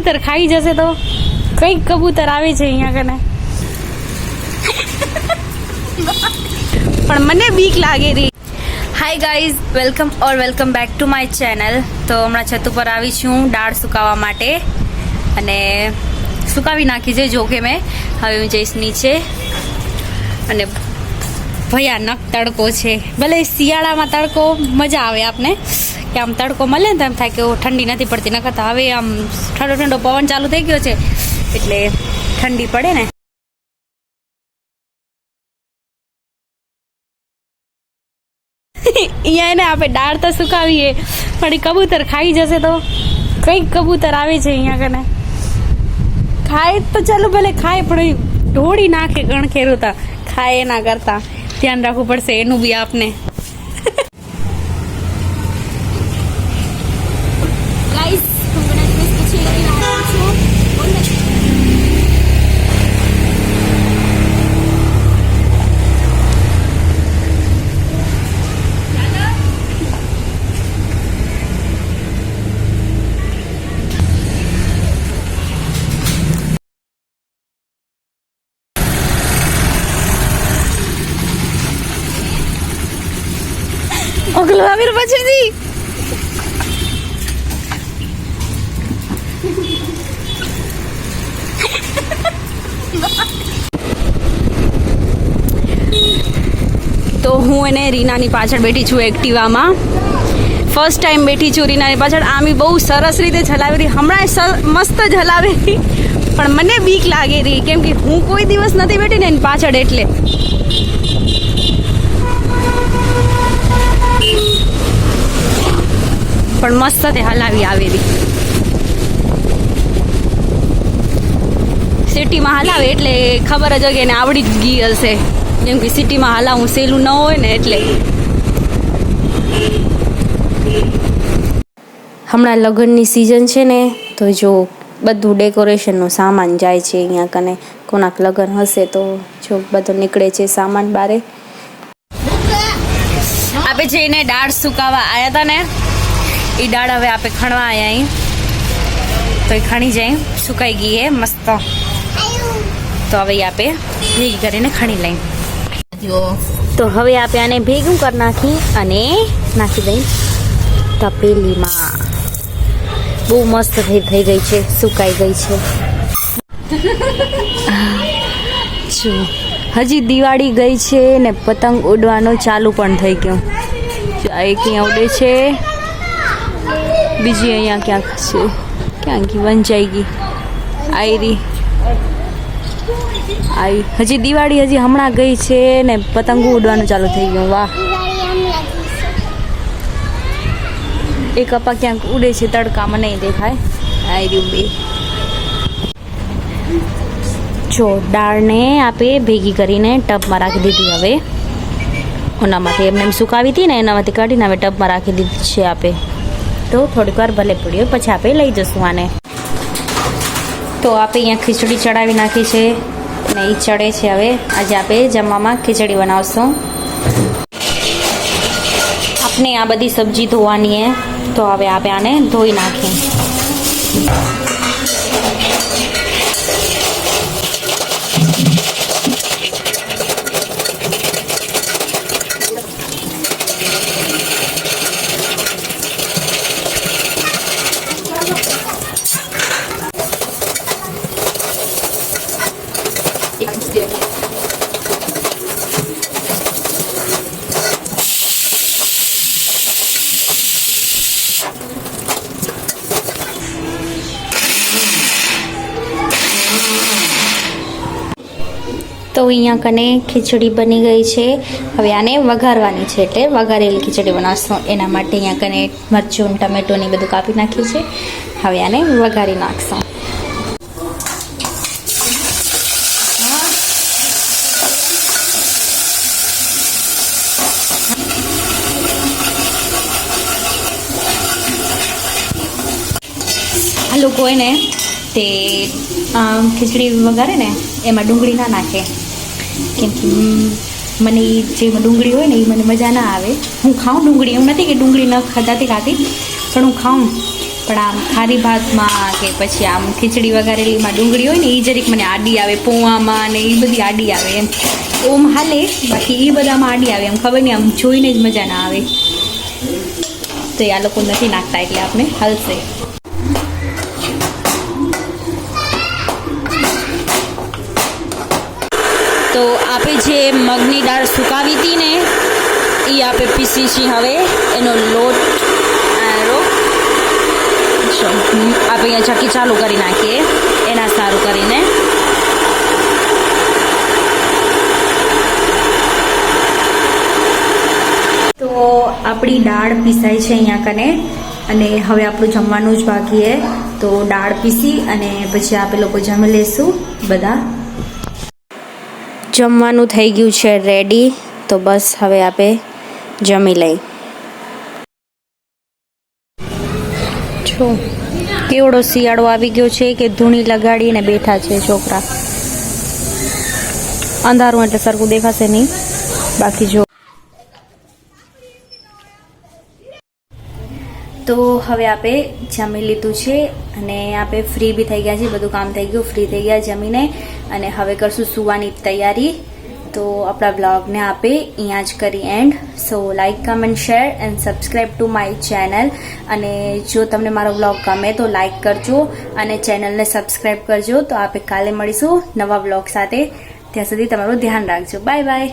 કબૂતર ખાઈ જશે તો કંઈક કબૂતર આવે છે અહીંયા કને પણ મને બીક લાગે રહી. Hi guys welcome or welcome back to my channel તો હમણાં છત ઉપર આવી છું, દાળ સુકાવવા માટે. અને સુકાવી નાખી છે જોકે મેં. હવે હું જઈશ નીચે. અને ભયાનક તડકો છે. ભલે શિયાળામાં તડકો, મજા આવે આપને. કે આમ તડકો મળે ને તો એમ થાય કે ઠંડી નથી પડતી ન હવે આમ ઠંડો ઠંડો પવન ચાલુ થઈ ગયો છે, એટલે ઠંડી પડે ને. અહીંયા એને આપણે દાળ તો સુકાવીએ, પણ કબૂતર ખાઈ જશે તો. કઈ કબૂતર આવે છે અહીંયા કને. ખાય તો ચાલો, ભલે ખાય, પણ ઢોળી નાખે ગણખેરુતા ખાય એના કરતા. ધ્યાન રાખવું પડશે, એનું બી આપને. ઓગલો આવીર પછીથી. તો હું એને રીનાની પાછળ બેઠી છું એક્ટિવામાં. ફર્સ્ટ ટાઈમ બેઠી છું રીનાની પાછળ. આમી બહુ સરસ રીતે ચલાવી હતી. હમણાં મસ્ત જ હલાવી પણ મને બીક લાગે રહી કેમ કે હું કોઈ દિવસ નથી બેઠી ને એની પાછળ એટલે. પણ મસ્ત તે હલાવી આવેલી. સિટીમાં હલાવે એટલે ખબર જ હોય એને આવડી જ ગઈ હશે. કેમ કે સિટીમાં હલાવું સહેલું ન હોય ને એટલે. હમણાં લગ્નની સિઝન છે ને તો જો બધું ડેકોરેશનનો સામાન જાય છે અહીંયા કને. કોનાક લગ્ન હશે તો જો બધો નીકળે છે સામાન બારે. આપણે જઈને દાળ સુકાવા આવ્યા હતા ને. એ દાળ હવે આપણે ખણવા આવ્યા તો એ ખણી જાય, સુકાઈ ગઈ હે, મસ્ત. તો હવે આપે ભેગી કરીને ખણી લઈ. તો હવે આપણે આને ભેગું કરી નાખી અને નાખી દઈ તપેલીમાં. બહુ મસ્ત થઈ થઈ ગઈ છે, સુકાઈ ગઈ છે. જો, હજી દિવાળી ગઈ છે ને પતંગ ઉડવાનો ચાલુ પણ થઈ ગયો. આ એક ઉડે છે. બીજી અહીંયા ક્યાંક છે? ક્યાં ગઈ વંચાઈ ગઈ આયરી. આવી હજી દિવાળી હજી હમણાં ગઈ છે ને પતંગો ઉડવાનું ચાલુ થઈ ગયું. વાહ. એ કપા ક્યાંક ઉડે છે તડકામાં નહીં દેખાય. આયરી બે જો, દાળને આપે ભેગી કરીને ટબમાં રાખી દીધી હવે. ઓનામાંથી એમને એમ સુકાવી હતી ને એનામાંથી કાઢીને હવે ટબમાં રાખી દીધી છે આપે. તો થોડીક વાર ભલે પડ્યો, પછી આપણે લઈ જશું આને. તો આપણે અહીંયા ખીચડી ચડાવી નાખી છે ને એ ચડે છે હવે. આજે આપણે જમવામાં ખીચડી બનાવશું. આપણે આ બધી સબ્જી ધોવાની હે, તો હવે આપણે આને ધોઈ નાખીએ. અહીંયા કને ખીચડી બની ગઈ છે. હવે આને વઘારવાની છે એટલે વઘારેલી ખીચડી બનાવશું. એના માટે અહીંયા કને મરચું ટમેટોની બધું કાપી નાખ્યું છે હવે આને વઘારી નાખશું. આ લોકો એને તે ખીચડી વઘારે ને, એમાં ડુંગળી ના નાખે. કેમ કે મને જે ડુંગળી હોય ને એ મને મજા ના આવે. હું ખાઉં ડુંગળી એવું નથી કે ડુંગળી ન ખાધાથી ખાતી પણ હું ખાઉં. પણ આમ ખારી ભાતમાં કે પછી આમ ખીચડી વઘારેલીમાં ડુંગળી હોય ને એ જરીક મને આડી આવે, પૌવામાં ને એ બધી આડી આવે એમ. ઓમ હાલે, બાકી એ બધામાં આડી આવે એમ. ખબર નહીં, આમ જોઈને જ મજા ના આવે. તો એ આ લોકો નથી નાખતા એટલે આપણે હલશે. તો આપે જે મગની દાળ સુકાવી હતી ને એ આપણે પીસી છે હવે એનો લોટ આરો આપણે અહીંયા ચક્કી ચાલુ કરી નાખીએ, એના સારું કરીને. તો આપણી દાળ પીસાય છે અહીંયા કને, અને હવે આપણું જમવાનું જ બાકી તો દાળ પીસી અને પછી આપણે લોકો જમી લેશું, બધા. જમવાનું થઈ ગયું છે રેડી તો બસ હવે આપણે જમી લઈ. છો કેવડો શિયાળો આવી ગયો છે કે ધૂણી લગાડીને બેઠા છે છોકરા. અંધારું એટલે સરખું દેખાશે નહીં. બાકી જો તો હવે આપણે જમી લીધું છે અને આપણે ફ્રી બી થઈ ગયા છે, બધું કામ થઈ ગયું ફ્રી થઈ ગયા જમીને. અને હવે કરશું સુવાની તૈયારી. તો આપણા બ્લોગને આપે અહીંયા જ કરી and so like comment share and subscribe to my channel અને જો તમને મારો બ્લોગ ગમે તો લાઇક કરજો અને ચેનલને સબસ્ક્રાઈબ કરજો. તો આપણે કાલે મળીશું નવા બ્લોગ સાથે. ત્યાં સુધી તમારું ધ્યાન રાખજો. Bye bye